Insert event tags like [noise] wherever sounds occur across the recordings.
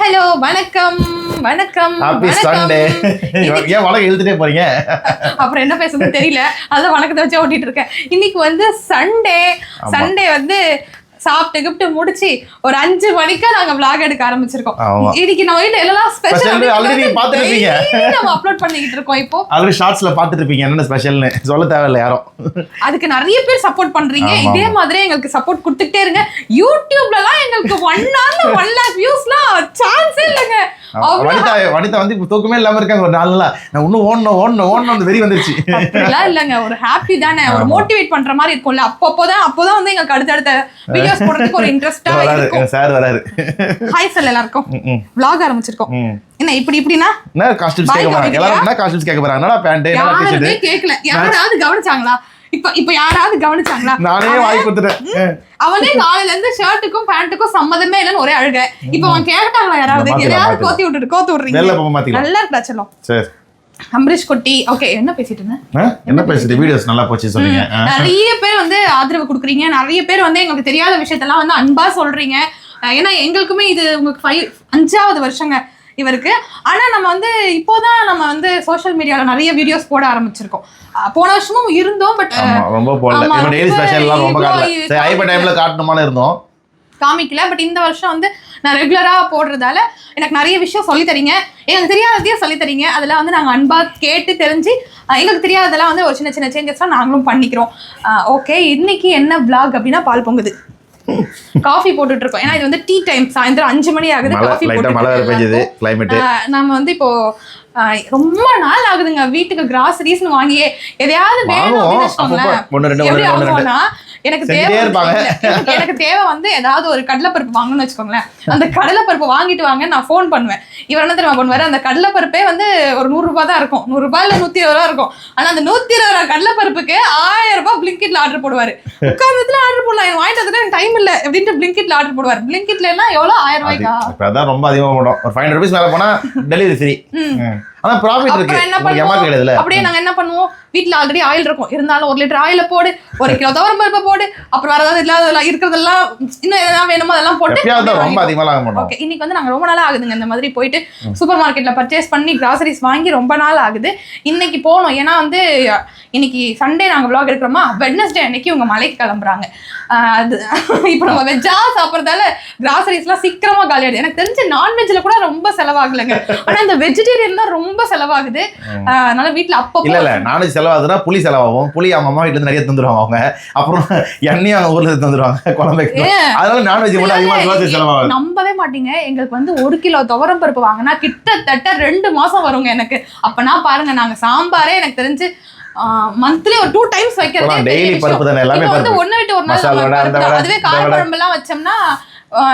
Hello வணக்கம். வணக்கம் happy வணக்கம். சண்டே ஏன் வழக்கு இழுத்துட்டே போறீங்க? அப்புறம் என்ன பேசுறதுன்னு தெரியல. அதான் வணக்கத்தை வச்சு ஓட்டிட்டு இருக்கேன். இன்னைக்கு வந்து சண்டே. சண்டே வந்து சாப்பிட்டு கிப்ட்டு முடிச்சு ஒரு அஞ்சு மணிக்கு நாங்க vlog எடுக்க ஆரம்பிச்சிருக்கோம். இன்னைக்கு நம்ம வீட்டுல எல்லாம் ஸ்பெஷல் நீங்க பார்த்திருப்பீங்க. நம்ம அப்லோட் பண்ணிக்கிட்டு இருக்கோம் இப்போ. ஆல்ரெடி ஷார்ட்ஸ்ல பாத்துட்டு இருப்பீங்க என்னென்ன ஸ்பெஷல்னு சொல்ல தேவையில்ல யாரும். அதுக்கு நிறைய பேர் சப்போர்ட் பண்றீங்க. இதே மாதிரி எங்களுக்கு சப்போர்ட் கொடுத்துட்டே இருங்க. யூடியூப்ல எல்லாம் எங்களுக்கு ஒன் ஹவர் ஒன் லேக் வியூஸ்லாம் சான்ஸே இல்லைங்க. வனிதா வனிதா வந்து இப்ப தூக்கமே இல்லாம இருக்காங்க ஒரு நாள். நான் இன்னும் ஓடணும் ஓடணும் ஓடணும் வெறி வந்துருச்சு. அப்படிலாம் இல்லைங்க. ஒரு ஹாப்பி தானே. ஒரு. மோட்டிவேட் பண்ற மாதிரி இருக்கும்ல. அப்பப்போதான் அப்போதான் வந்து எங்களுக்கு அடுத்தடுத்த வீடியோஸ் போடுறதுக்கு ஒரு இன்ட்ரெஸ்டா இருக்கும். சார் வராரு. ஹாய் சார் எல்லாருக்கும். vlog ஆரம்பிச்சிருக்கோம். என்ன இப்படி இப்படின்னா? என்ன காஸ்டியூம்ஸ் கேட்க போறாங்க? எல்லாரும் என்ன காஸ்டியூம்ஸ் கேட்க போறாங்க? என்னடா பேண்ட் என்னடா கேட்கல. யாராவது கவனிச்சாங்களா? இப்ப இப்ப யாராவது கவனிச்சாங்களா? நானே வாங்கி கொடுத்துட்டேன் அவனே காலையில இருந்து ஷர்ட்டுக்கும் பேண்ட்டுக்கும் சம்மதமே இல்லைன்னு ஒரே அழுக. இப்ப அவன் கேட்டாங்களா யாராவது? எதையாவது. கோத்தி விட்டுட்டு கோத்து விடுறீங்க. நல்லா இருக்கா செல்லம். சரி. அம்பரீஷ் குட்டி. ஓகே என்ன பேசிட்டு இருந்தேன்? என்ன பேசுறது வீடியோஸ் நல்லா போச்சு சொல்லுங்க. நிறைய பேர் வந்து ஆதரவு கொடுக்குறீங்க. நிறைய பேர் வந்து எங்களுக்கு தெரியாத விஷயத்தெல்லாம் வந்து அன்பா சொல்றீங்க. ஏன்னா எங்களுக்குமே இது உங்களுக்கு ஃபைவ் அஞ்சாவது வருஷங்க. இவருக்கு. ஆனா நம்ம வந்து இப்போதான் நம்ம வந்து சோஷியல் மீடியால நிறைய வீடியோஸ் போட ஆரம்பிச்சிருக்கோம். போன வருஷமும் இருந்தோம் பட் ரொம்ப போடல. டெய்லி ரொம்ப காட்டல. ஐப டைம்ல காட்டணுமான்னு இருந்தோம். காமிக்கல பட் இந்த வருஷம் வந்து நான் ரெகுலரா போடுறதால எனக்கு நிறைய விஷயம் சொல்லி தரீங்க. எனக்கு தெரியாததையும் சொல்லி தரீங்க. அதுல வந்து நாங்க அன்பா கேட்டு தெரிஞ்சு எங்களுக்கு தெரியாததெல்லாம் வந்து ஒரு சின்ன சின்ன சேஞ்சஸ்லாம் நாங்களும் பண்ணிக்கிறோம். ஓகே இன்னைக்கு என்ன vlog அப்படின்னா பால் பொங்குது. காஃபி போட்டுட்டு இருக்கோம் ஏன்னா இது வந்து டீ டைம் சாயந்தரம் அஞ்சு மணி ஆகுது காஃபி லைட்டா மழை பெஞ்சது கிளைமேட் நம்ம வந்து இப்போ ரொம்ப நாள் ஆகுதுங்க. வீட்டுக்கு கிராசரிஸ்னு வாங்கியே எதையாவது வேணும் எனக்கு தேவை. எனக்கு- தேவை வந்து ஏதாவது ஒரு கடலைப்பருப்பு வாங்கணும்னு வச்சுக்கோங்களேன். அந்த கடலைப்பருப்பு வாங்கிட்டு வாங்க நான் ஃபோன் பண்ணுவேன். இவர் என்ன தெரியுமா பண்ணுவாரு? அந்த கடலைப்பருப்பே வந்து ஒரு நூறு ரூபாய் தான் இருக்கும். நூறு ரூபாய் இல்ல நூத்தி இருபது ரூபா இருக்கும். ஆனா அந்த நூத்தி இருபது ரூபா கடலைப்பருப்புக்கு ஆயிரம் ரூபாய் பிளிங்கிட்ல ஆர்டர் போடுவாரு. உட்கார்ந்ததுல ஆர்டர் போடலாம். எனக்கு வாங்கிட்டு வந்துட்டு எனக்கு டைம் இல்ல அப்படின்ட்டு பிளிங்கிட்ல ஆர்டர் போடுவாரு. பிளிங்கிட்ல எல்லாம் எவ்வளவு? ஆயிரம் ரூபாய்க்கா? அதான் ரொம்ப அதிகமா போடும். ஒரு ஃபைவ் ஹண்ட்ரட் ருபீஸ் மேல போனா டெலிவரி ஃப்ரீ ஆனா ப்ராஃபிட் இருக்கு. என்ன பண்ணுவோம்? அப்படியே நாங்க என்ன பண்ணுவோம்? வீட்ல ஆல்ரெடி ஆயில் இருக்கும். இருந்தாலும் ஒரு லிட்டர் ஆயில போடு ஒரு கிலோ துவரம் பருப்பு போடு அப்புறம் வேற ஏதாவது இல்லாத இருக்கிறதெல்லாம் இன்னும் எதெல்லாம் வேணுமோ அதெல்லாம் போட்டு ரொம்ப அதிகமா ஆக மாட்டோம் ஓகே இன்னைக்கு வந்து நாங்க ரொம்ப நாள் ஆகுதுங்க. இந்த மாதிரி போயிட்டு சூப்பர் மார்க்கெட்ல பர்ச்சேஸ் பண்ணி கிராசரிஸ் வாங்கி ரொம்ப நாள் ஆகுது. இன்னைக்கு போனோம். ஏன்னா வந்து இன்னைக்கு சண்டே நாங்க vlog எடுக்கிறோமா? வெட்னஸ்டே அன்னைக்கு உங்க மலைக்கு கிளம்புறாங்க. அது இப்போ நம்ம வெஜ்ஜா சாப்பிட்றதால கிராசரிஸ்லாம் சீக்கிரமா காலியாடுது எனக்கு தெரிஞ்சு நான்வெஜ்ல கூட ரொம்ப செலவாகலைங்க. ஆனா இந்த வெஜிடேரியன் தான் ரொம்ப செலவாகுது. அதனால வீட்ல அப்பப்போ இல்ல இல்ல. நானும் செலவாகுதுன்னா புளி செலவாகும். புளி அவங்க அம்மா வீட்டுல நிறைய தந்துருவாங்க அவங்க. அப்புறம் எண்ணெயும் அவங்க ஊர்ல தந்துருவாங்க குழம்புக்கு அதனால நான்வெஜ் மட்டும் அதிகமா grocery செலவாகுது. நம்பவே மாட்டீங்க. எங்களுக்கு வந்து ஒரு கிலோ துவரம் பருப்பு வாங்கினா கிட்டத்தட்ட ரெண்டு மாசம் வருங்க எனக்கு. அப்பனா பாருங்க நாங்க சாம்பாரே எனக்கு தெரிஞ்சு மந்த்லி ஒரு டூ டைம்ஸ் வைக்கிறதே விஷயம். பருப்பு தானே, எல்லாமே வந்து. ஒண்ணு விட்டு ஒரு நாள் அதுவே இந்த கார வடை. குழம்பு எல்லாம் வச்சோம்னா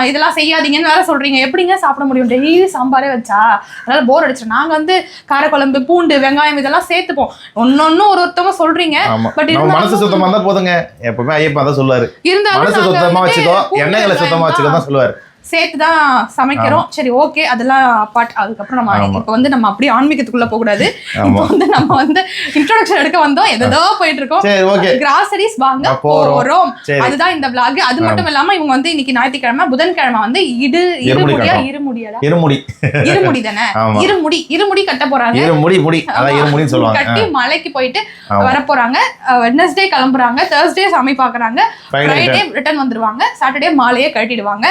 இதெல்லாம் செய்யாதீங்கன்னு வேற சொல்றீங்க. எப்படிங்க சாப்பிட முடியும்? டெய்லி சாம்பாரே வச்சா? அதனால போர் அடிச்சிடும் நாங்க வந்து காரக்குழம்பு பூண்டு வெங்காயம் இதெல்லாம் சேர்த்துப்போம். ஒன்னொன்னு ஒரு ஒருத்தவங்க சொல்றீங்க. நம்ம மனசு சுத்தமா இருந்தா போதுங்க. எப்பவுமே ஐயப்பா தான் சொல்லுவாரு. இருந்தாலும் சுத்தமா வச்சுக்கோ. எண்ணெய்களை சுத்தமா வச்சுக்கோ தான் சொல்லுவாரு. சேர்த்து தான் சமைக்கிறோம் சரி ஓகே அதெல்லாம் அப்பாட் அதுக்கப்புறம் நம்ம. இப்போ வந்து நம்ம அப்படியே ஆன்மீகத்துக்குள்ள போக கூடாது இப்போ வந்து நம்ம வந்து இன்ட்ரோடக்ஷன் எடுக்க வந்தோம். எதோ போயிட்டு இருக்கோம் கிராசரிஸ் வாங்க போறோம். அதுதான் இந்த vlog. அது மட்டும் இல்லாம இவங்க வந்து இன்னைக்கு ஞாயிற்றுக்கிழமை புதன்கிழமை வந்து இடு இருமுடி இருமுடியா. இருமுடியடா? இருமுடி. இருமுடி தானே? இருமுடி இருமுடி கட்ட போறாங்க. இருமுடி முடி. அதான் இருமுடின்னு சொல்லுவாங்க. கட்டி மலைக்கு போயிட்டு. வர போறாங்க வெட்னஸ்டே கிளம்புறாங்க. தேர்ஸ்டே சாமி பாக்குறாங்க ஃப்ரைடே ரிட்டர்ன் வந்துருவாங்க. சாட்டர்டே மாலையே கட்டிடுவாங்க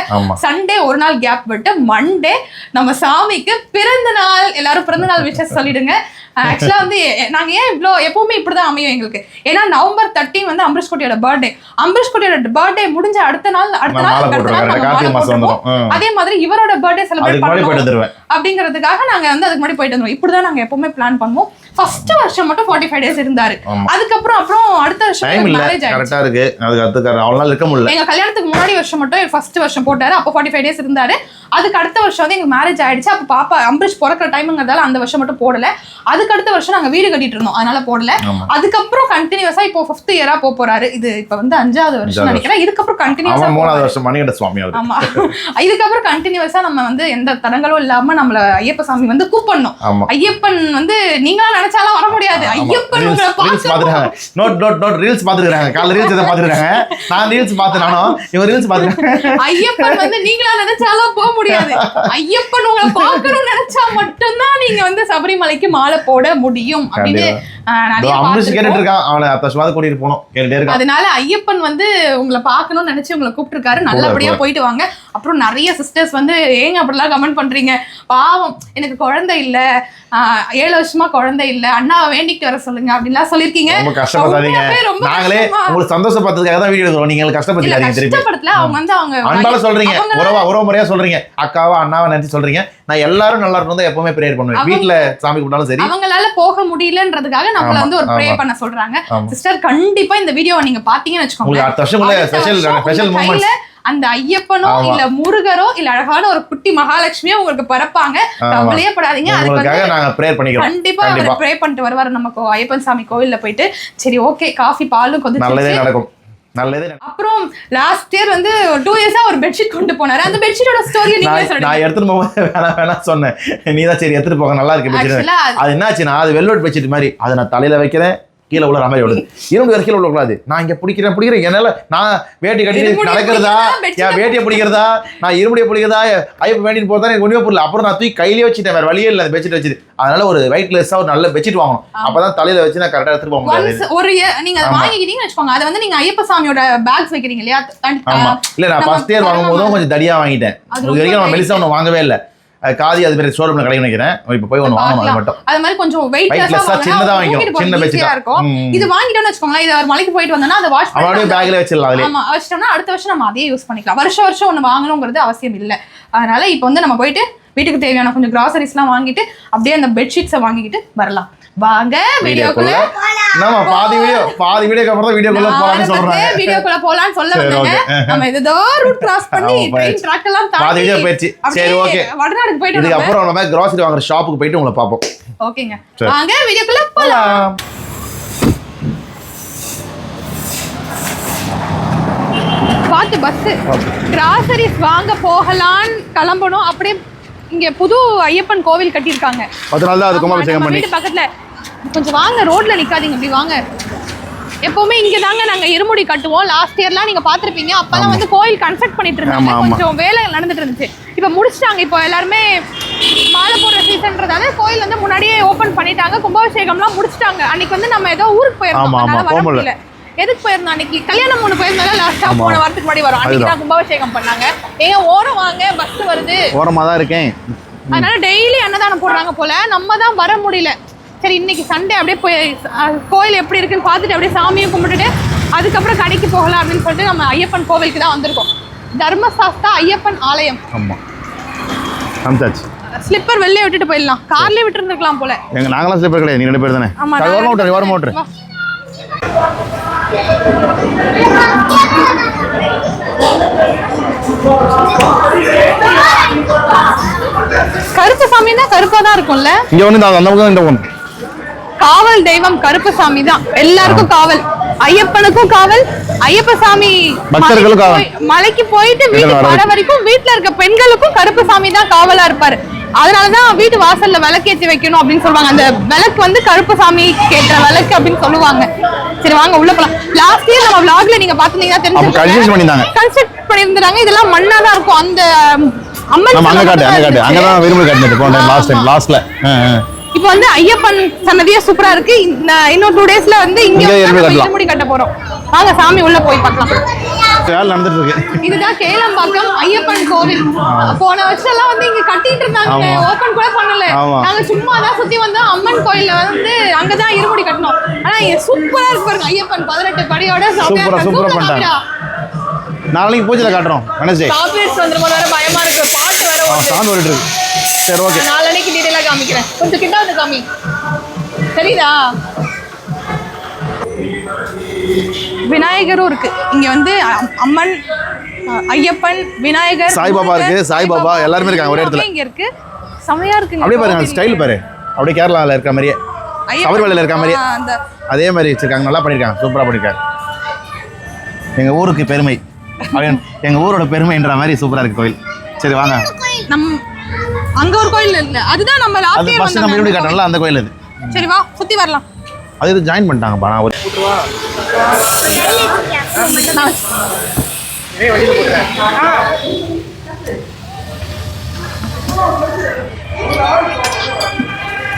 சண்டே ஒரு நாள் கேப் விட்டு மண்டே நம்ம சாமிக்கு பிறந்த நாள் எல்லாரும் பிறந்த நாள் விஷஸ் சொல்லிடுங்க. ஆக்சுவலா வந்து நாங்க ஏன் இவ்வளோ எப்பவுமே இப்படிதான் அமையும் எங்களுக்கு. ஏன்னா நவம்பர் தேர்ட்டின் வந்து அம்பரீஷ் கோட்டியோட பர்த்டே அம்பரீஷ் கோட்டியோட பர்த்டே முடிஞ்ச அடுத்த நாள் அடுத்த நாள் அடுத்த போட்டுருவோம். அதே மாதிரி இவரோட பர்த்டே செலிப்ரேட் வந்துருவேன். அப்படிங்கிறதுக்காக நாங்க வந்து அதுக்கு முன்னாடி போயிட்டு வந்துருவோம். இப்படிதான் நாங்க எப்பவுமே பிளான் பண்ணுவோம். ஃபர்ஸ்ட் வருஷம் மட்டும் ஃபார்ட்டி ஃபைவ் டேஸ் இருந்தாரு அதுக்கப்புறம் அப்புறம் அடுத்த வருஷம் மேரேஜ் கரெக்டா இருக்கு. அதுக்கு அடுத்து அவ்வளவு நாள் இருக்க முடியல. எங்க கல்யாணத்துக்கு முன்னாடி வருஷம் மட்டும் ஃபர்ஸ்ட் வருஷம் போட்டாரு. அப்போ ஃபார்ட்டி ஃபைவ் டேஸ் இருந்தாரு. அதுக்கு அடுத்த வருஷம் வந்து எங்க மேரேஜ் ஆயிடுச்சு. அப்போ பாப்பா அம்பரீஷ் பிறக்கிற டைமுங்கிறதால அந்த வருஷம் மட்டும் போடல. அதுக்கு அடுத்த வருஷம் நாங்க வீடு கட்டிட்டு இருந்தோம். அதனால போடல. அதுக்கப்புறம் கண்டினியூஸா இப்போ ஃபிஃப்த் இயரா போக போறாரு. இது இப்ப வந்து அஞ்சாவது வருஷம் நினைக்கிறேன். இதுக்கப்புறம் கண்டினியூஸா மூணாவது வருஷம் மணிகண்ட சுவாமி ஆமா. இதுக்கப்புறம் கண்டினியூஸா நம்ம வந்து எந்த தடங்களும் இல்லாம நம்மள ஐயப்ப சாமி வந்து கூப்பிடணும். ஐயப்பன் வந்து நீங்களா நினைச்சாலும் வர முடியாது. ஐயப்பன் ரீல்ஸ் பார்த்து பாத்துருக்காங்க நோட் நோட் நோட் ரீல்ஸ் பாத்துருக்காங்க காலைல ரீல்ஸ் எதை பாத்துருக்காங்க நான் ரீல்ஸ் பார்த்து நானும். இவன் ரீல்ஸ் பாத்துருக்காங்க ஐயப்பன் வந்து நீங்களா நினைச்சாலும் போக முடியாது. ஐயப்பன் உங்களை பார்க்கணும்னு நினைச்சா மட்டும்தான் நீங்க வந்து சபரிமலைக்கு மாலை போட முடியும் அப்படின்னு இருக்கான் அவனை வருஷமாவது கூட்டிட்டு இருக்கான் அதனால ஐயப்பன் வந்து உங்களை பார்க்கணும்னு நினைச்சு உங்களை கூப்பிட்டுருக்காரு. நல்லபடியா. போயிட்டு வாங்க. அப்புறம் நிறைய சிஸ்டர்ஸ் வந்து ஏங்க அப்படிலாம் கமெண்ட் பண்றீங்க? பாவம் எனக்கு குழந்தை இல்ல. ஏழு வருஷமா குழந்தை இல்ல. அண்ணாவை வேண்டிக்கிட்டு வர சொல்லுங்க அப்படின்லாம் சொல்லியிருக்கீங்க. ரொம்ப கஷ்டப்படாதீங்க. நாங்களே உங்களுக்கு சந்தோஷப்படுறதுக்காக தான் வீடியோ எடுக்கிறோம். நீங்க திருப்பி. கஷ்டப்படத்துல அவங்க வந்து அவங்க அன்பால சொல்றீங்க. உறவா உறவு முறையா சொல்றீங்க. அக்காவா அண்ணாவா நினைச்சு சொல்றீங்க. நான் எல்லாரும் நல்லா இருக்கணும் தான் எப்பவுமே ப்ரேயர் பண்ணுவேன். வீட்ல சாமி கும்பிட்டாலும் சரி. அவங்களால போக முடியலன்றதுக்காக நம்மள வந்து ஒரு ப்ரே. பண்ண சொல்றாங்க. சிஸ்டர் கண்டிப்பா இந்த வீடியோவை நீங்க பாத்தீங்கன்னு வச்சுக்கோங்க. அந்த ஐயப்பனோ. இல்ல முருகரோ இல்ல அழகான ஒரு குட்டி மகாலட்சுமியோ உங்களுக்கு பிறப்பாங்க. கவலையே படாதீங்க. அதுக்கு வந்து உங்களுக்காக நாங்க ப்ரேயர் பண்ணிக்கிறோம். கண்டிப்பா அவர். ப்ரே பண்ணிட்டு வருவாரு நம்ம ஐயப்பன் சாமி கோவில்ல போயிட்டு. சரி ஓகே காஃபி பாலும் நல்லதே கொதிச்சு நடக்கும். நல்லதே. அப்புறம் லாஸ்ட் இயர் வந்து டூ இயர்ஸா ஒரு பெட்ஷீட் கொண்டு போனாரு. அந்த பெட்ஷீட்டோட ஸ்டோரி நீங்களே நான் சொல்லுங்க. நான் எடுத்துட்டு போகும்போது [laughs] வேணாம் வேணாம் சொன்னேன். நீ தான் சரி எடுத்துட்டு போக நல்லா இருக்கு பெட்ஷீட் அது என்னாச்சுன்னா அது வெல்வெட் பெட்ஷீட் மாதிரி. அதை நான் தலையில வைக்கிறேன். கீழே உள்ள மாதிரி விழுது இரும்பு கீழே விழக்கூடாது நான் இங்க பிடிக்கிறேன் பிடிக்கிறேன். என்னால நான் வேட்டி கட்டி நடக்கிறதா? என் வேட்டியை பிடிக்கிறதா? நான் இருமுடியை பிடிக்கிறதா? ஐயப்ப வேண்டிட்டு போறதா? எனக்கு ஒண்ணுமே புரியல. அப்புறம் நான் தூக்கி கையிலே வச்சுட்டேன். வேற வழியே இல்லை. பெட்ஷீட் வச்சுட்டு. அதனால ஒரு வெயிட்லெஸ்ஸா ஒரு நல்ல பெட்ஷீட் வாங்கணும். அப்பதான் தலையில வச்சு நான் கரெக்டா எடுத்துட்டு போக முடியாது. ஒரு year நீங்க அதை. வாங்கிக்கிட்டீங்கன்னு வச்சுக்கோங்க. அதை வந்து நீங்க ஐயப்ப சாமியோட பேக்ஸ் வைக்கிறீங்க இல்லையா? தன்- ஆமா இல்ல நான் நம்ம ஃபர்ஸ்ட் இயர் வாங்கும் போதும் கொஞ்சம் தடியா வாங்கிட்டேன். இது வரைக்கும் weight. மெலிசா ஒன்று வாங்கவே இல்லை. காதி அது மாதிரி ஷோரூம்ல கிடைக்கும் நினைக்கிறேன். இப்போ போய் ஒன்று வாங்கணும் அது மட்டும். அது மாதிரி கொஞ்சம் வெயிட் ஆ சின்னதா வாங்கிக்கணும். சின்ன ஆ. இருக்கும். இது வாங்கிட்டோம்னு வச்சுக்கோங்களேன் இது அவர் மலைக்கு போயிட்டு வந்தோம்னா அதை வாஷ் பண்ணி பேக்ல வச்சிடலாம் ஆமா வச்சிட்டோம்னா அடுத்த வருஷம் நம்ம அதையே யூஸ் பண்ணிக்கலாம். வருஷம் வருஷம் ஒன்று வாங்கணுங்கிறது அவசியம் இல்லை. அதனால இப்போ வந்து நம்ம போயிட்டு வீட்டுக்கு தேவையான கொஞ்சம் கிராசரிஸ்லாம் வாங்கிட்டு அப்படியே அந்த பெட்ஷீட்ஸை வாங்கிக்கிட்டு வரலாம். வாங்க வீடியோக்குள்ள நம்ம பாதி வீடியோ பாதி வீடியோக்கு அப்புறம் தான் வீடியோக்குள்ள போலாம்னு சொல்றாங்க. வீடியோக்குள்ள போலாம்னு சொல்ல வந்தாங்க. நம்ம ஏதோ ரூட் கிராஸ் பண்ணி ட்ரெயின். ட்ராக் எல்லாம் பாதி தாண்டி வீடியோ போயிடுச்சு. சரி ஓகே. வடநாடுக்கு போயிட்டு இதுக்கு அப்புறம் நம்ம கிராசரி வாங்குற ஷாப்புக்கு போயிட்டு உங்களை பார்ப்போம். ஓகேங்க. வாங்க வீடியோக்குள்ள போலாம். பார்த்து பஸ் கிராசரிஸ் வாங்க போகலான்னு கிளம்பணும். அப்படியே இங்க புது ஐயப்பன் கோவில் கட்டியிருக்காங்க. நாள் தான் அது கும்பாபிஷேகம் பண்ணி வீட்டு பக்கத்துல கொஞ்சம் வாங்க ரோட்ல நிக்காதீங்க இப்படி வாங்க. எப்பவுமே இங்க தாங்க நாங்க இருமுடி கட்டுவோம். லாஸ்ட் இயர்லாம் நீங்க பாத்திருப்பீங்க அப்பெல்லாம் வந்து கோயில் கன்ஸ்ட்ரக்ட் பண்ணிட்டு இருந்தாங்க. கொஞ்சம் வேலை நடந்துட்டு இருந்துச்சு. இப்ப முடிச்சிட்டாங்க. இப்போ எல்லாருமே மாலை போடுற சீசன்றதால கோயில் வந்து முன்னாடியே ஓபன் பண்ணிட்டாங்க. கும்பாபிஷேகம்லாம் முடிச்சிட்டாங்க. அன்னைக்கு வந்து நம்ம ஏதோ ஊருக்கு போயிருந்தோம். அதனால வர முடியல. எதுக்கு போயிருந்தோம்? அன்னைக்கு கல்யாணம் மூணு போயிருந்தாலும் லாஸ்டா ஆமா. போன வாரத்துக்கு முன்னாடி வரும். அன்னைக்கு. தான் கும்பாபிஷேகம் பண்ணாங்க. ஏங்க ஓரம் வாங்க பஸ் வருது. ஓரமாக தான் இருக்கேன். அதனால டெய்லி அன்னதானம் போடுறாங்க போல. நம்ம தான் வர முடியல. சரி இன்னைக்கு சண்டே அப்படியே போய் கோயில் எப்படி இருக்குன்னு பார்த்துட்டு அப்படியே சாமியை கும்பிட்டுட்டு அதுக்கப்புறம் கடைக்கு போகலாம் அப்படின்னு சொல்லிட்டு நம்ம ஐயப்பன் கோவிலுக்கு தான் வந்திருக்கோம். தர்மசாஸ்தா ஐயப்பன் ஆலயம். ஆமாம் அமிச்சாச்சு ஸ்லிப்பர் வெளியே விட்டுட்டு போயிடலாம். கார்லயே விட்டு இருந்திருக்கலாம் போல. எங்க நாங்களாம் ஸ்லிப்பர் கிடையாது நீ ரெண்டு பேர் தானே? ஆமா விட்டுரு ஓரமாக விட்டுரு. வா. கருப்பு சாமின்னா கருப்பா தான் இருக்கும்ல? இங்கே ஒன்று அந்த பக்கம் இந்த ஒன்று காவல் தெய்வம் கருப்பசாமி தான். எல்லாருக்கும் காவல். ஐயப்பனுக்கும் காவல். ஐயப்ப சாமி மலைக்கு போயிட்டு வீட்டுக்கு வர வர வரைக்கும் வீட்டுல இருக்க பெண்களுக்கும் கருப்பசாமி தான் காவலா இருப்பாரு. அதனாலதான் வீட்டு வாசல்ல விளக்கேத்தி வைக்கணும் அப்படின்னு சொல்லுவாங்க. அந்த விளக்கு வந்து கருப்பசாமி கேட்ட விளக்கு அப்படின்னு சொல்லுவாங்க. சரி வாங்க உள்ள போலாம். லாஸ்ட் இயர் நம்ம vlogல நீங்க கன்ஸ்ட்ரக்ஷன் பண்ணியிருந்தாங்க. கன்ஸ்ட்ரக்ட் பண்ணியிருந்தாங்க இதெல்லாம் மண்ணா தான் இருக்கும். அந்த அம்மன் அங்கே காட்டு அங்கே காட்டு. சன்னதி அங்கே தான் தான் விரும்பி காட்டினது போன லாஸ்ட் டைம் ஆமா. இப்போ வந்து ஐயப்பன் சன்னதியே சூப்பரா இருக்கு. இன்னும் டூ டேஸ்ல வந்து இங்க வந்து. இருமுடி கட்ட போறோம். வாங்க சாமி உள்ள போய் பார்க்கலாம். நடந்துட்டு இருக்கு. இதுதான் கேளம்பாக்கம் ஐயப்பன் கோவில். போன வருஷம் எல்லாம் வந்து இங்க கட்டிட்டு இருந்தாங்க. ஓபன் கூட பண்ணல. நாங்க சும்மா தான் சுத்தி வந்தோம். அம்மன் கோயில்ல வந்து அங்கதான் இருமுடி கட்டணும் ஆனா இங்க சூப்பரா இருக்கு பாருங்க. ஐயப்பன் பதினெட்டு படியோட சூப்பரா, சூப்பரா பண்ணிட்டாங்க. நாளைக்கு பூஜையில் காட்டுறோம். வெனஸ்டே காப்பீட்ஸ் வந்துருமோ வேற பயமா இருக்கு. பாட்டு வேற. சாந்து ஓடிட்டு இருக்கு. சரி ஓகே நாளைக்கு டீடைலா காமிக்கிறேன். கொஞ்சம் கிட்ட வந்து காமி. தெரியுதா? விநாயகரும் இருக்கு. இங்க வந்து அம்மன் ஐயப்பன் விநாயகர் சாய்பாபா இருக்கு, சாய்பாபா எல்லாருமே இருக்காங்க ஒரே இடத்துல. இங்க இருக்கு. செமையா இருக்குங்க அப்படியே பாருங்க. ஸ்டைல் பாரு. அப்படியே கேரளாவில் இருக்க மாதிரியே. சபரிமலையில் இருக்க மாதிரியே. அதே மாதிரி வச்சிருக்காங்க. நல்லா பண்ணியிருக்காங்க சூப்பராக பண்ணியிருக்காங்க எங்கள் ஊருக்கு பெருமை. எங்கள் ஊரோட பெருமைன்ற மாதிரி சூப்பராக இருக்கு கோயில். சரி வாங்க. நம் அங்க ஒரு கோயில் இல்ல. அதுதான் நம்ம லாஸ்ட் இயர் வந்த நம்ம வீடு அந்த கோயில். அது. சரி வா சுத்தி வரலாம். அது இது ஜாயின் பண்ணிட்டாங்க பா நான் ஒரு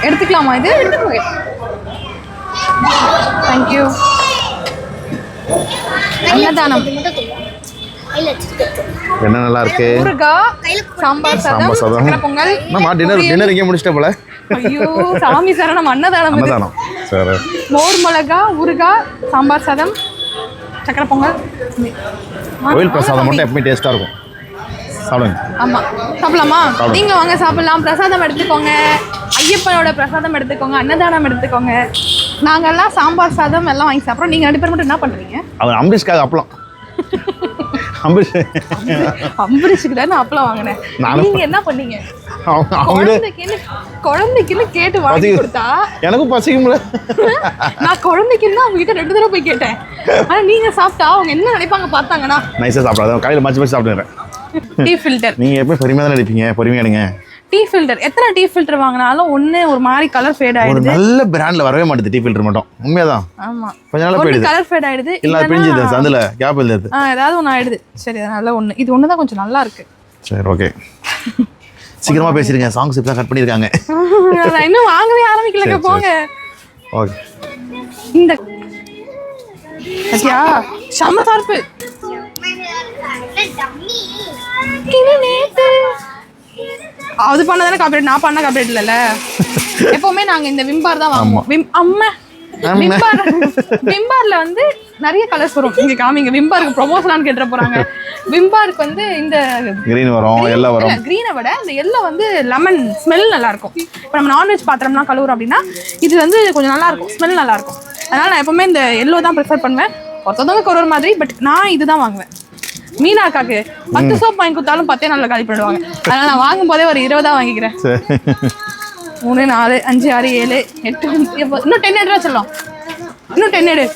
எடுத்துக்கலாமா இது? எடுத்துக்கோங்க தேங்க்யூ தானம் என்ன நல்லா இருக்கு ஊறுகாய் சாம்பார் சாதம் சாம்பார் சாதம். சக்கரை பொங்கல். என்னம்மா டின்னர் டின்னர் இங்கே முடிச்சிட்ட போல? ஐயோ சாமி சரணம் அன்னதானம் இது. அன்னதானம். சரி. மோர் மிளகா ஊறுகாய் சாம்பார் சாதம் சக்கரை பொங்கல். கோயில் பிரசாதம் மட்டும் எப்பவுமே டேஸ்ட்டாக இருக்கும். சாப்பிடுங்க. ஆமா. சாப்பிடலாமா? நீங்களும் வாங்க சாப்பிடலாம். பிரசாதம் எடுத்துக்கோங்க. ஐயப்பனோட பிரசாதம் எடுத்துக்கோங்க. அன்னதானம் எடுத்துக்கோங்க. நாங்கெல்லாம் சாம்பார் சாதம் எல்லாம் வாங்கி சாப்பிட்றோம். நீங்க ரெண்டு பேர் மட்டும் என்ன பண்றீங்க? அவர் அம்பரீஷ்காக அப்பளம். அம்பரீஷ் அம்பரீஷுக்கு தானே அப்பளம் வாங்கினேன். நீங்க என்ன பண்ணீங்க? குழந்தைக்குன்னு குழந்தைக்குன்னு கேட்டு வாங்கி கொடுத்தா? எனக்கும் பசிக்கும்ல. நான் குழந்தைக்குன்னு அவங்க கிட்ட ரெண்டு தடவை போய் கேட்டேன். ஆனா நீங்க சாப்பிட்டா அவங்க என்ன நினைப்பாங்க பார்த்தாங்கன்னா? நைஸாக சாப்பிடாத காலையில் மச்சு மச்சு சாப்பிடுறேன். டீ ஃபில்டர் நீங்கள் எப்போ பொறுமையாக தான் அடிப்பீங்க? எடுங்க டீ ஃபில்டர் எத்தனை டீ ஃபில்டர் வாங்கினாலும் ஒண்ணு ஒரு மாதிரி கலர் ஃபேட் ஒரு ஆயிடுது. நல்ல பிராண்டில் வரவே மாட்டேது டீ ஃபில்டர் மட்டும். உண்மையாக தான் ஆமா. கொஞ்ச ஒண்ணு போயிடுது. கலர் ஃபேட் ஆயிடுது இல்லை பிரிஞ்சுது சந்தில் கேப் இருந்தது ஆ ஏதாவது ஒன்று ஆயிடுது. சரி அதனால ஒன்று இது ஒன்று தான் கொஞ்சம் நல்லா இருக்கு. சரி ஓகே சீக்கிரமாக பேசிடுங்க. சாங்ஸ் இப்போ கட் பண்ணியிருக்காங்க. [laughs] நான் இன்னும் வாங்கவே ஆரம்பிக்கலங்க போங்க. ஓகே இந்த சத்யா செம்ம சார்பு. கிளி நேத்து. அது பண்ணதானே காப்பரேட் நான் பண்ண காப்பரேட் இல்லைல்ல? [laughs] எப்பவுமே நாங்க இந்த விம்பார் தான் வாங்குவோம். விம் அம்மா. விம்பார் விம்பார்ல வந்து நிறைய கலர்ஸ் வரும். இங்க காமிங்க. விம்பாருக்கு ப்ரொமோஷனான்னு கேட்டு போறாங்க. விம்பாருக்கு வந்து இந்த கிரீன் வரும் எல்லாம் வரும். இல்ல கிரீனை விட இந்த எல்லோ வந்து லெமன் ஸ்மெல் நல்லா இருக்கும் இப்போ நம்ம நான்வெஜ் பாத்திரம்லாம் கழுவுறோம் அப்படின்னா இது வந்து கொஞ்சம் நல்லா இருக்கும் ஸ்மெல் நல்லா இருக்கும் அதனால நான் எப்பவுமே இந்த எல்லோ தான் ப்ரிஃபர் பண்ணுவேன். ஒருத்தவங்க ஒரு ஒரு மாதிரி பட் நான் இதுதான் வாங்குவேன். மீனா அக்காக்கு பத்து சோப் வாங்கி கொடுத்தாலும் பத்தே நாளில் காலி பண்ணிடுவாங்க. அதனால நான் வாங்கும் போதே ஒரு இருபதா வாங்கிக்கிறேன். மூணு நாலு அஞ்சு ஆறு ஏழு எட்டு இன்னும் டென் எடுத்து வச்சிடலாம் இன்னும் டென் எடு.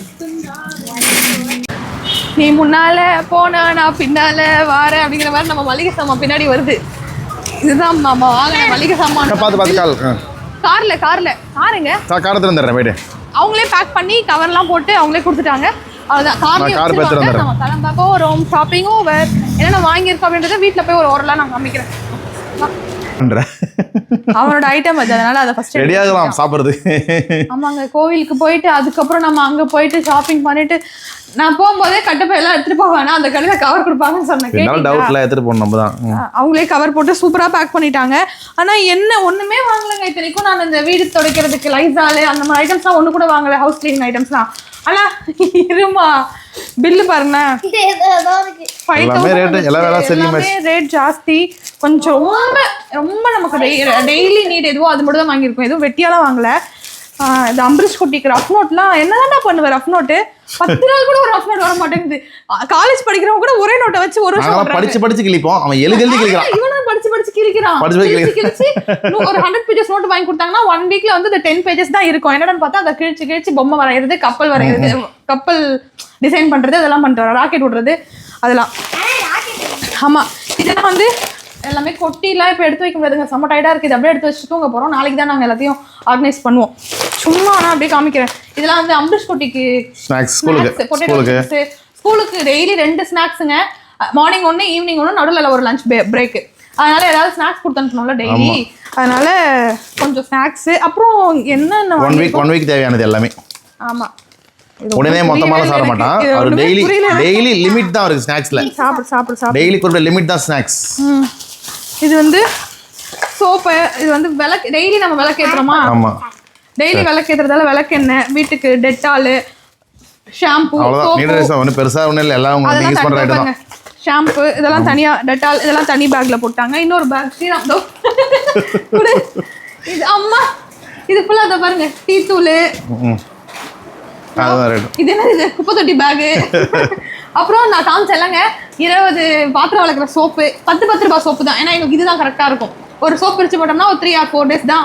நீ முன்னால போனா நான் பின்னால வாரேன் அப்படிங்கிற மாதிரி நம்ம மளிகை சாமான் பின்னாடி வருது. இதுதான் நம்ம வாங்கின மளிகை சாமான். பார்த்து பார்த்து கால். கார்ல கார்ல. காருங்க வந்துடுறேன் போயிட்டு. அவங்களே பேக் பண்ணி கவர்லாம் போட்டு அவங்களே கொடுத்துட்டாங்க. அவ்வளோதான் எடுத்துட்டு வந்துடுறேன். நம்ம கிளம்ப போகிறோம் ஷாப்பிங் ஓவர் என்னென்ன வாங்கியிருக்கோம் அப்படின்றத வீட்டில் போய் ஒரு நான் காமிக்கிறேன். அவனோட ஐட்டம் அது அதனால அதை ஃபர்ஸ்ட் ரெடி ஆகலாம் சாப்பிட்றது? ஆமாங்க கோவிலுக்கு போயிட்டு அதுக்கப்புறம் நம்ம அங்க போயிட்டு ஷாப்பிங் பண்ணிட்டு நான் போகும்போதே கட்டப்பை எல்லாம் எடுத்துட்டு போவேனா அந்த கடையில கவர் கொடுப்பாங்கன்னு சொன்னேன். என்னால் கேட்டீங்களா? டவுட்டில் எடுத்துகிட்டு போகணும் நம்ம தான் ம். அஹ் அவங்களே கவர் போட்டு சூப்பரா பேக் பண்ணிட்டாங்க. ஆனா என்ன ஒண்ணுமே வாங்கலங்க. இத்தனைக்கும் நான் இந்த வீடு துடைக்கிறதுக்கு லைசாலு அந்த மாதிரி ஐட்டம்ஸ்லாம் ஒண்ணு கூட வாங்கல. ஹவுஸ் கிளீனிங் ஐட்டம்ஸ்லாம் ஆனா இருமா. பில்லு ஃபைவ் எல்லாமே rate, எல்லா வேலை சரியும் எல்லாமே ரேட் ஜாஸ்தி. கொஞ்சம் ரொம்ப ரொம்ப நமக்கு டெய்லி நீட் எதுவோ அது மட்டும் தான் வாங்கியிருக்கோம். எதுவும் வெட்டியாலாம் வாங்கல. இந்த அம்பரீஷ் குட்டிக்கு ரஃப் நோட்லாம் என்னதான்டா பண்ணுவேன் ரஃப் நோட்டு பத்து நாள் கூட ஒரு ரஃப் நோட் வர மாட்டேங்குது. காலேஜ் படிக்கிறவங்க கூட ஒரே நோட்டை வச்சு ஒரு வருஷம். படிச்சு படிச்சு கிழிப்போம். அவன் எழுதி எழுதி கிழிக்கிறான். இவனும் படிச்சு படிச்சு கிழிக்கிறான். படிச்சு படிச்சு கிழிச்சு கிழிச்சு ஒரு ஹண்ட்ரட் பேஜஸ் நோட் வாங்கி கொடுத்தாங்கன்னா ஒன் வீக்ல வந்து இந்த டென் பேஜஸ் தான் இருக்கும். என்னடான்னு பார்த்தா அதை கிழிச்சு கிழிச்சு பொம்மை வரைகிறது கப்பல் வரைகிறது கப்பல் டிசைன் பண்றது அதெல்லாம் பண்ணிட்டு வர ராக்கெட் விடுறது அதெல்லாம். ஆமா. இதெல்லாம் வந்து எல்லாமே கொட்டிலாம் இப்போ எடுத்து வைக்க முடியாதுங்க. செம்ம டயர்டாக இருக்குது. அப்படியே எடுத்து வச்சு தூங்க போகிறோம் நாளைக்கு தான் நாங்கள் எல்லாத்தையும் ஆர்கனைஸ் பண்ணுவோம். சும்மா நான் அப்படியே காமிக்கிறேன். இதெல்லாம் வந்து அம்பரீஷ் குட்டிக்கு ஸ்நாக்ஸ் ஸ்கூலுக்கு. ஸ்கூலுக்கு. டெய்லி ரெண்டு ஸ்நாக்ஸுங்க மார்னிங் ஒன்று ஈவினிங் ஒன்று நடுவில் ஒரு லஞ்ச் பிரேக்கு அதனால ஏதாவது ஸ்நாக்ஸ் கொடுத்து அனுப்பணும்ல டெய்லி அதனால கொஞ்சம் ஸ்நாக்ஸு அப்புறம் என்னென்ன ஒன் வீக் ஒன் வீக் தேவையானது எல்லாமே. ஆமா. இது உடனே புரியவே சாப்பிட மாட்டான். அவர் டெய்லி. டெய்லி லிமிட் தான் அவருக்கு ஸ்நாக்ஸில் சாப்பிடு சாப்பிடு சாப்பிடு. டெய்லி குறிப்பிட்ட லிமிட் தான் ஸ்நாக்ஸ். இது வந்து சோப்பு இது வந்து விளக்கு டெய்லி நம்ம விளக்கேற்றுறோமா ஆமாம் டெய்லி விளக்கேற்றுறதால விளக்கெண்ணெய் வீட்டுக்கு டெட்டாலு ஷாம்பு ஒன்றும் பெருசாக ஒன்றும் இல்லை. எல்லாம் யூஸ் பண்ணுற ஐட்டம் ஷாம்பு இதெல்லாம் தனியா டெட்டால் இதெல்லாம் தனி பேக்ல போட்டாங்க. இன்னொரு பேக் ஸ்ரீராம் தோ. இது அம்மா இது ஃபுல்லா அதை பாருங்க. டீ தூள். இது என்ன இது? குப்பை தொட்டி பேகு அப்புறம் நான் காமிச்சேன்லங்க இருபது பாத்திரம் வளர்க்குற சோப்பு பத்து பத்து ரூபாய் சோப்பு தான். ஏன்னா எங்களுக்கு இதுதான் கரெக்டாக இருக்கும். ஒரு சோப் பிரிச்சு போட்டோம்னா ஒரு த்ரீ ஆர் ஃபோர் டேஸ் தான்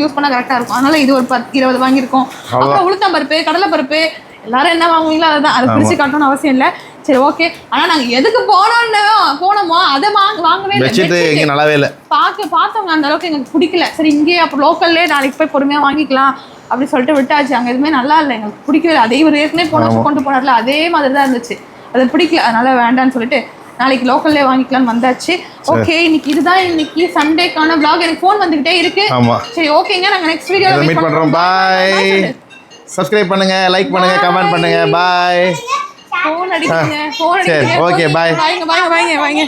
யூஸ் பண்ணால் கரெக்டாக இருக்கும். அதனால இது ஒரு பத்து இருபது வாங்கியிருக்கோம். அப்புறம் உளுத்தம் பருப்பு கடலை பருப்பு எல்லாரும் என்ன வாங்குவீங்களோ அதுதான். அதை பிரிச்சு காட்டணும்னு அவசியம் இல்லை. சரி ஓகே ஆனால் நாங்கள் எதுக்கு போனோன்னு போனோமோ அதை வாங்க வாங்கவே இல்லை. நல்லாவே இல்லை. பார்க்க பார்த்தவங்க அந்த அளவுக்கு எங்களுக்கு பிடிக்கல. சரி இங்கேயே அப்போ லோக்கல்லே நாளைக்கு போய் பொறுமையாக வாங்கிக்கலாம் அப்படி சொல்லிட்டு விட்டாச்சு. அங்கே எதுவுமே நல்லா இல்லை. எங்களுக்கு பிடிக்கவே இல்லை. அதே ஒரு ஏற்கனவே போன வருஷம் கொண்டு போனார்ல அதே மாதிரி தான் இருந்துச்சு. அது பிடிக்கல. அதனால வேண்டாம்னு சொல்லிட்டு நாளைக்கு லோக்கல்லே வாங்கிக்கலாம்னு வந்தாச்சு. ஓகே இன்னைக்கு இதுதான் இன்னைக்கு சண்டேக்கான vlog. எனக்கு ஃபோன் வந்துகிட்டே இருக்கு. சரி ஓகேங்க நாங்க நெக்ஸ்ட் வீடியோல மீட் பண்றோம். பாய் சப்ஸ்கிரைப் பண்ணுங்க லைக் பண்ணுங்க கமெண்ட் பண்ணுங்க. பாய் ஃபோன் அடிக்குங்க ஃபோன் அடிக்குங்க okay, bye. பாய்ங்க பாய்ங்க பாய்ங்க பாய்ங்க